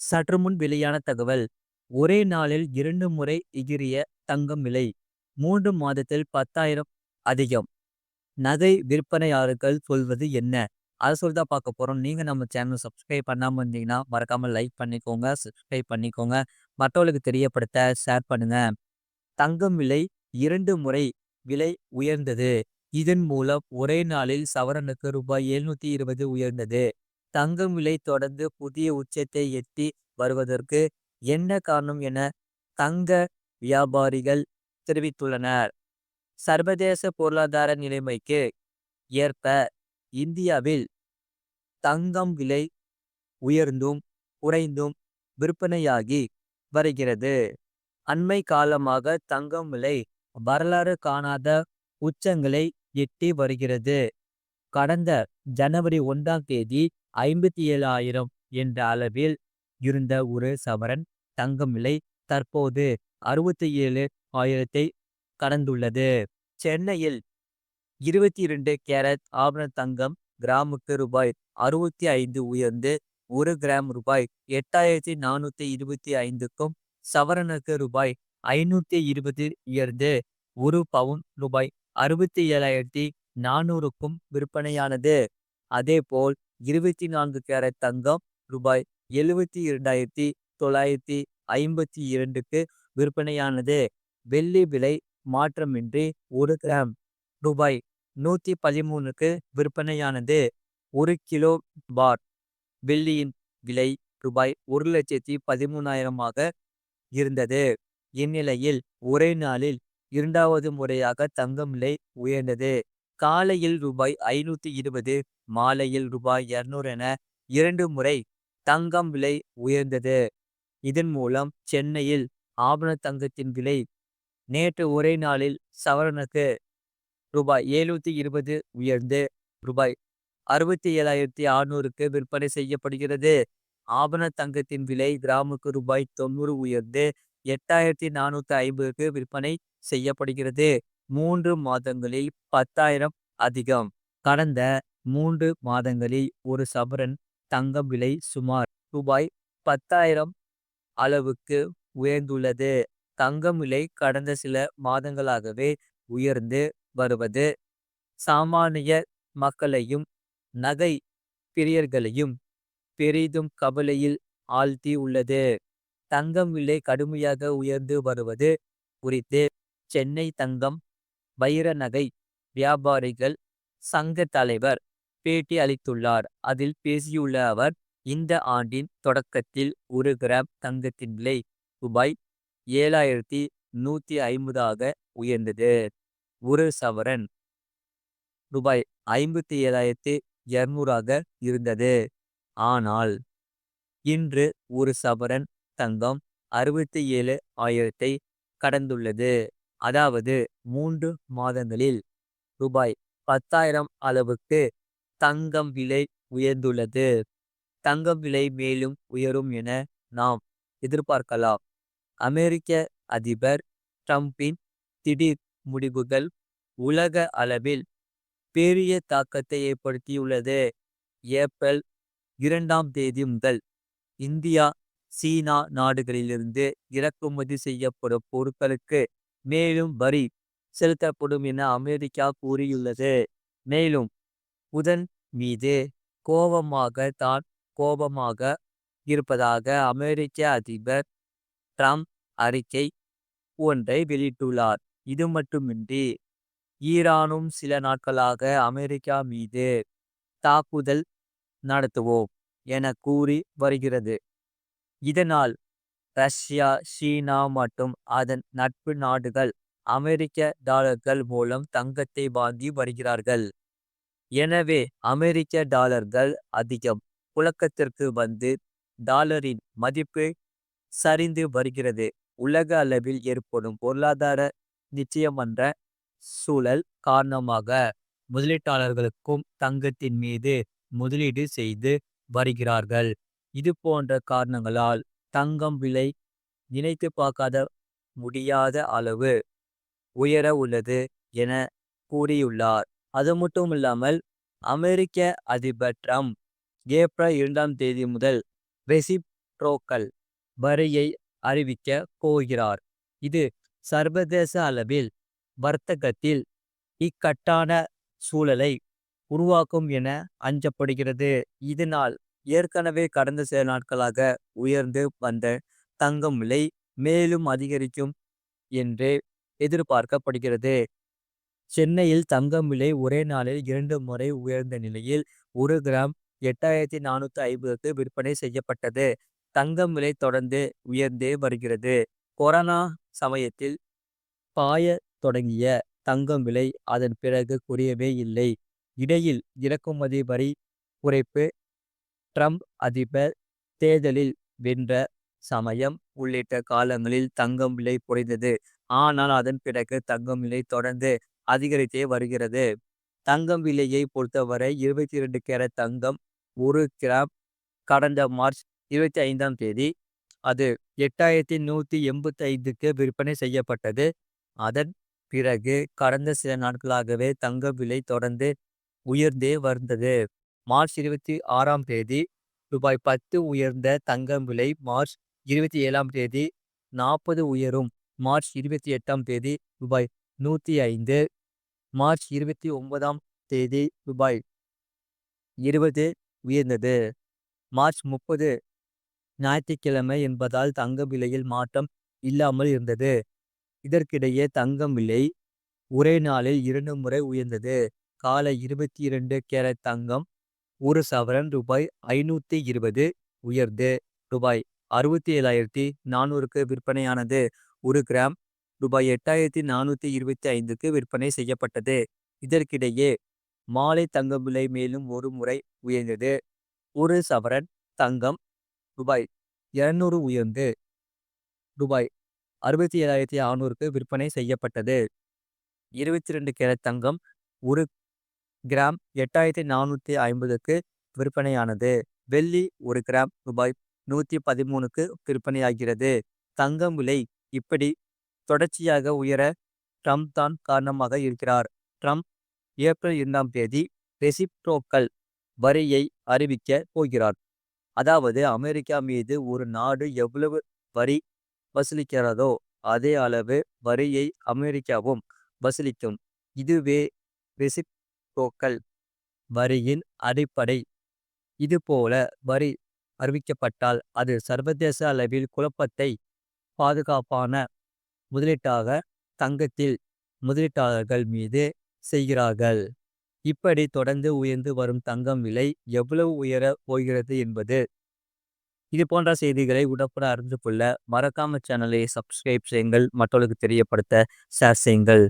சற்று முன் வெளியான தகவல். ஒரே நாளில் இரண்டு முறை எகிரிய தங்கம் விலை மூன்று மாதத்தில் பத்தாயிரம் அதிகம். நகை விற்பனையாளர்கள் சொல்வது என்ன? அதை சொல்லி தான் பார்க்க போகிறோம் நீங்கள் நம்ம சேனல் சப்ஸ்கிரைப் பண்ணாமல் இருந்தீங்கன்னா மறக்காமல் லைக் பண்ணிக்கோங்க சப்ஸ்கிரைப் பண்ணிக்கோங்க. மற்றவர்களுக்கு தெரியப்படுத்த ஷேர் பண்ணுங்க. தங்கம் விலை இரண்டு முறை விலை உயர்ந்தது. இதன் மூலம் ஒரே நாளில் சவரனுக்கு ரூபாய் எழுநூத்தி இருபது உயர்ந்தது. தங்கம் விலை தொடர்ந்து புதிய உச்சத்தை எட்டி வருவதற்கு என்ன காரணம் என தங்க வியாபாரிகள் தெரிவித்துள்ளனர். சர்வதேச பொருளாதார நிலைமைக்கு ஏற்ப இந்தியாவில் தங்கம் விலை உயர்ந்தும் குறைந்தும் விற்பனையாகி வருகிறது. அண்மை காலமாக தங்கம் விலை வரலாறு காணாத உச்சங்களை எட்டி வருகிறது. கடந்த ஜனவரி ஒன்றாம் தேதி ஐம்பத்தி ஏழாயிரம் என்ற அளவில் இருந்த ஒரு சவரன் தங்கம் விலை தற்போது அறுபத்தி ஏழு ஆயிரத்தை கடந்துள்ளது. சென்னையில் இருபத்தி இரண்டு கேரட் ஆபரண தங்கம் கிராமுக்கு ரூபாய் அறுபத்தி ஐந்து உயர்ந்து ஒரு கிராம் ரூபாய் எட்டாயிரத்தி நானூத்தி இருபத்தி ஐந்துக்கும் சவரனுக்கு ரூபாய் ஐநூத்தி இருபது உயர்ந்து ஒரு பவுன் ரூபாய் அறுபத்தி ஏழாயிரத்தி நானூறுக்கும் விற்பனையானது. அதேபோல் இருபத்தி நான்கு கேரட் தங்கம் ரூபாய் எழுபத்தி இரண்டாயிரத்தி தொள்ளாயிரத்தி ஐம்பத்தி இரண்டுக்கு விற்பனையானது. வெள்ளி விலை மாற்றமின்றி ஒரு கிராம் ரூபாய் நூத்தி பதிமூணுக்கு விற்பனையானது. ஒரு கிலோ பார் வெள்ளியின் விலை ரூபாய் ஒரு லட்சத்தி பதிமூணாயிரமாக இருந்தது. இந்நிலையில் ஒரே நாளில் இரண்டாவது முறையாக தங்கம் விலை உயர்ந்தது. காலையில் ரூபாய் ஐநூத்தி இருபது மாலையில் ரூபாய் இருநூறு என இரண்டு முறை தங்கம் விலை உயர்ந்தது. இதன் மூலம் சென்னையில் ஆபண தங்கத்தின் விலை நேற்று ஒரே நாளில் சவரனுக்கு ரூபாய் எழுநூத்தி இருபது உயர்ந்து ரூபாய் அறுபத்தி ஏழாயிரத்தி அறுநூறுக்கு விற்பனை செய்யப்படுகிறது. ஆபண தங்கத்தின் விலை கிராமுக்கு ரூபாய் தொண்ணூறு உயர்ந்து எட்டாயிரத்தி நானூத்தி ஐம்பதுக்கு விற்பனை செய்யப்படுகிறது. மூன்று மாதங்களில் பத்தாயிரம் அதிகம். கடந்த மூன்று மாதங்களில் ஒரு சவரன் தங்கம் விலை சுமார் ரூபாய் பத்தாயிரம் அளவுக்கு உயர்ந்துள்ளது. தங்கம் விலை கடந்த சில மாதங்களாகவே உயர்ந்து வருவது. சாமானிய மக்களையும் நகை பிரியர்களையும் பெரிதும் கவலையில் ஆழ்த்தி உள்ளது. தங்கம் விலை கடுமையாக உயர்ந்து வருவது குறித்து சென்னை தங்கம் வைர நகை வியாபாரிகள் சங்க தலைவர் பேட்டி அளித்துள்ளார். அதில் பேசியுள்ள அவர் இந்த ஆண்டின் தொடக்கத்தில் ஒரு கிராம் தங்கத்தின் விலை ரூபாய் ஏழாயிரத்தி நூத்தி ஐம்பதாக உயர்ந்தது. ஒரு சவரன் ரூபாய் ஐம்பத்தி ஏழாயிரத்தி இருநூறாக இருந்தது. ஆனால் இன்று ஒரு சவரன் தங்கம் அறுபத்தி ஏழு ஆயிரத்தை கடந்துள்ளது. அதாவது மூன்று மாதங்களில் ரூபாய் பத்தாயிரம் அளவுக்கு தங்கம் விலை உயர்ந்துள்ளது. தங்கம் விலை மேலும் உயரும் என நாம் எதிர்பார்க்கலாம். அமெரிக்க அதிபர் ட்ரம்பின் திடீர் முடிவுகள் உலக அளவில் பெரிய தாக்கத்தை ஏற்படுத்தியுள்ளது. ஏப்ரல் இரண்டாம் தேதி முதல் இந்தியா சீனா நாடுகளிலிருந்து இறக்குமதி செய்யப்படும் பொருட்களுக்கு மேலும் வரி செலுத்தப்படும் என அமெரிக்கா கூறியுள்ளது. மேலும் புதன் மீது கோபமாக தான் கோபமாக இருப்பதாக அமெரிக்க அதிபர் ட்ரம்ப் அறிக்கை ஒன்றை வெளியிட்டுள்ளார். இது மட்டுமின்றி ஈரானும் சில நாட்களாக அமெரிக்கா மீது தாக்குதல் நடத்துவோம் என கூறி வருகிறது. இதனால் ரஷ்யா சீனா மற்றும் அதன் நட்பு நாடுகள் அமெரிக்க டாலர்கள் மூலம் தங்கத்தை வாங்கி வருகிறார்கள். எனவே அமெரிக்க டாலர்கள் அதிகம். புழக்கத்திற்கு வந்து டாலரின் மதிப்பு சரிந்து வருகிறது. உலக அளவில் ஏற்படும் பொருளாதார நிச்சயமன்ற சூழல் காரணமாக முதலீட்டாளர்களுக்கும் தங்கத்தின் மீது முதலீடு செய்து வருகிறார்கள். இது போன்ற காரணங்களால் தங்கம் விலை நினைத்து பார்க்காத முடியாத அளவு உயர உள்ளது என கூறியுள்ளார். அது மட்டும் இல்லாமல் அமெரிக்க அதிபர் ட்ரம்ப் ஏப்ரல் இரண்டாம் தேதி முதல் ரெசிப் ரெசிப்ரோக்கல் வரியை அறிவிக்க போகிறார். இது சர்வதேச அளவில் வர்த்தகத்தில் இக்கட்டான சூழலை உருவாக்கும் என அஞ்சப்படுகிறது. இதனால் ஏற்கனவே கடந்த சில நாட்களாக உயர்ந்து வந்த தங்கம் விலை மேலும் அதிகரிக்கும் என்று எதிர்பார்க்கப்படுகிறது. சென்னையில் தங்கம் விலை ஒரே நாளில் இரண்டு முறை உயர்ந்த நிலையில் ஒரு கிராம் எட்டாயிரத்தி நானூத்தி ஐம்பதுக்கு விற்பனை செய்யப்பட்டது. தங்கம் விலை தொடர்ந்து உயர்ந்தே வருகிறது. கொரோனா சமயத்தில் பாய தொடங்கிய தங்கம் விலை அதன் பிறகு குறையவே இல்லை. இடையில் இறக்குமதி வரி குறைப்பு ட்ரம்ப் அதிபர் தேர்தலில் வென்ற சமயம் உள்ளிட்ட காலங்களில் தங்கம் விலை குறைந்தது. ஆனால் அதன் பிறகு தங்கம் விலை தொடர்ந்து அதிகரித்தே வருகிறது. தங்கம் விலையை பொறுத்தவரை இருபத்தி இரண்டு கேரட் தங்கம் ஒரு கிராம் கடந்த மார்ச் இருபத்தி ஐந்தாம் தேதி. அது எட்டாயிரத்தி நூற்றி எண்பத்தி ஐந்துக்கு விற்பனை செய்யப்பட்டது. அதன் பிறகு கடந்த சில நாட்களாகவே தங்க விலை தொடர்ந்து உயர்ந்தே வந்தது. மார்ச் இருபத்தி ஆறாம் தேதி ரூபாய் பத்து உயர்ந்த தங்கம் விலை மார்ச் இருபத்தி ஏழாம் தேதி நாற்பது உயரும். மார்ச் இருபத்தி எட்டாம் தேதி ரூபாய் நூற்றி ஐந்து மார்ச் இருபத்தி ஒன்பதாம் தேதி ரூபாய் இருபது உயர்ந்தது. மார்ச் முப்பது ஞாயிற்றுக்கிழமை என்பதால் தங்க விலையில் மாற்றம் இல்லாமல் இருந்தது. இதற்கிடையே தங்கம் விலை ஒரே நாளில் இரண்டு முறை உயர்ந்தது. காலை இருபத்தி இரண்டு கேரட் தங்கம் ஒரு சவரன் ரூபாய் ஐநூற்றி இருபது உயர்ந்து ரூபாய் அறுபத்தி ஏழாயிரத்தி நானூறுக்கு விற்பனையானது. ஒரு கிராம் ரூபாய் எட்டாயிரத்தி நானூற்றி இருபத்தி ஐந்துக்கு விற்பனை செய்யப்பட்டது. இதற்கிடையே மாலை தங்கம் விலை மேலும் ஒரு முறை உயர்ந்தது. ஒரு சவரன் தங்கம் ரூபாய் இருநூறு உயர்ந்து ரூபாய் அறுபத்தி ஏழாயிரத்தி அறநூறுக்கு விற்பனை செய்யப்பட்டது. இருபத்தி ரெண்டு கேரட் தங்கம் ஒரு கிராம் எட்டாயிரத்தி நானூற்றி ஐம்பதுக்கு விற்பனையானது. வெள்ளி ஒரு கிராம் ரூபாய் நூற்றி பதிமூணுக்கு விற்பனையாகிறது. தங்கம் விலை இப்படி தொடர்ச்சியாக உயர ட்ரம்ப் தான் காரணமாக இருக்கிறார். ட்ரம்ப் ஏப்ரல் இரண்டாம் தேதி ரெசிப்ரோக்கல் வரியை அறிவிக்க போகிறார். அதாவது அமெரிக்கா மீது ஒரு நாடு எவ்வளவு வரி வசூலிக்கிறதோ அதே அளவு வரியை அமெரிக்காவும் வசூலிக்கும். இதுவே ரெசிப்ரோக்கல் வரியின் அடிப்படை. இதுபோல வரி அறிவிக்கப்பட்டால் அது சர்வதேச அளவில் குழப்பத்தை பாதுகாப்பான முதலீட்டாக தங்கத்தில் முதலீட்டாளர்கள் மீது செய்கிறார்கள். இப்படி தொடர்ந்து உயர்ந்து வரும் தங்கம் விலை எவ்வளவு உயர போகிறது என்பது இது போன்ற செய்திகளை உடப்பட அறிந்து கொள்ள மறக்காம சேனலை சப்ஸ்கிரைப் செய்யுங்கள். மற்றவர்களுக்கு தெரியப்படுத்த ஷேர் செய்யுங்கள்.